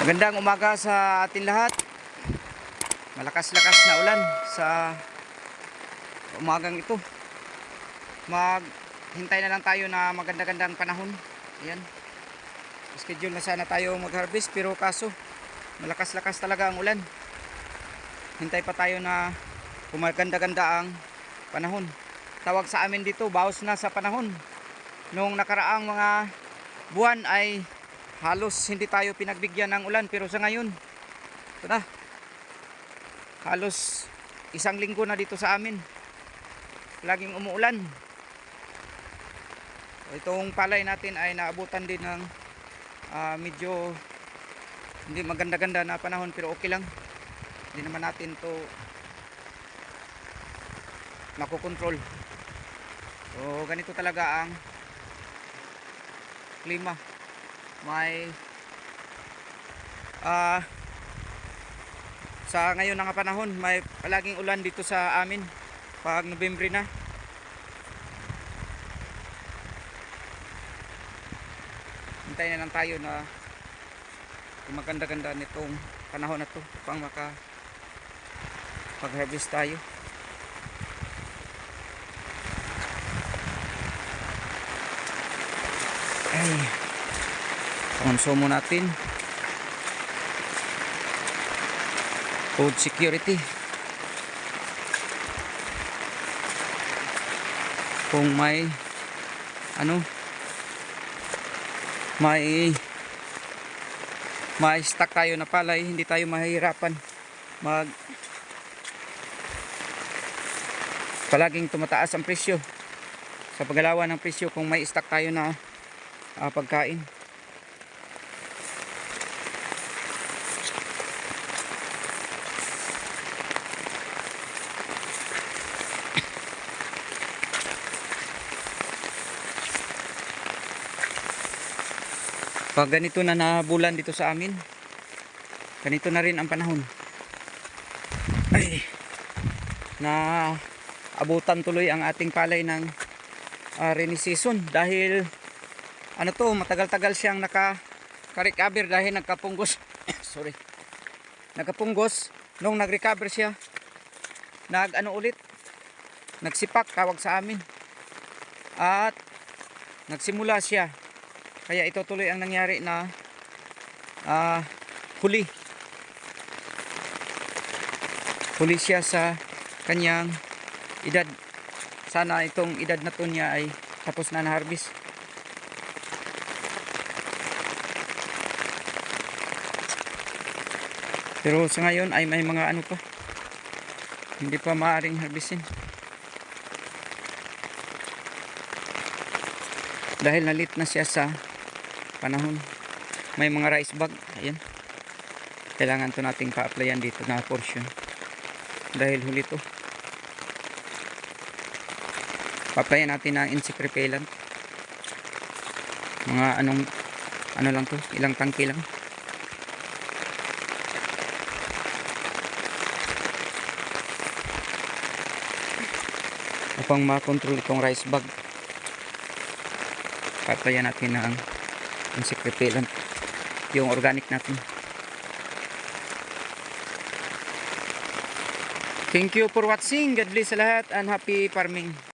Magandang umaga sa atin lahat. Malakas-lakas na ulan sa umagang ito. Maghintay na lang tayo na maganda-gandang panahon. Ayan. Schedule na sana tayo mag-harvest pero kaso malakas-lakas talaga ang ulan. Hintay pa tayo na kumaganda-ganda ang panahon. Tawag sa amin dito, bawas na sa panahon. Nung nakaraang mga buwan ay halos hindi tayo pinagbigyan ng ulan pero sa ngayon ito na. Halos isang linggo na dito sa amin. Laging umuulan. Itong palay natin ay naabutan din ng ah, medyo hindi maganda-ganda na panahon pero okay lang. Hindi naman natin to makokontrol so ganito talaga ang klima may ah sa ngayon nga panahon may palaging ulan dito sa amin pag November na. Hintayin na lang tayo na maganda-ganda nitong panahon na to pang maka pag harvest tayo. Ay konsumo natin. Food security. Kung may ano? May may stock tayo na palay hindi tayo mahihirapan mag palaging tumataas ang presyo. Sa paggalawan ng presyo kung may stock tayo na ah, pagkain Pag ganito na nabulan dito sa amin, ganito na rin ang panahon. Ay, na abutan tuloy ang ating palay ng uh, rainy season dahil ano to, matagal-tagal siyang naka recover dahil nagkapunggos. Sorry. Nagkapunggos nung nag-recover siya. Nag ano ulit? Nagsipak tawag sa amin. At nagsimula siya kaya ito tuloy ang nangyari na ah, huli. Huli siya sa kanyang edad. Sana itong edad na to niya ay tapos na na-harvest. Pero sa ngayon ay may mga ano pa. Hindi pa maaring harvestin. Dahil nalit na siya sa panahon. May mga rice bag. Ayan. Kailangan to nating pa-applyan dito na portion. Dahil huli to. Pa-applyan natin ng insect repellent. Mga anong ano lang to. Ilang tangke lang. Upang makontrol itong rice bag. Pa-applyan natin ng insect repellent yung organic natin. Thank you for watching. God bless lahat and happy farming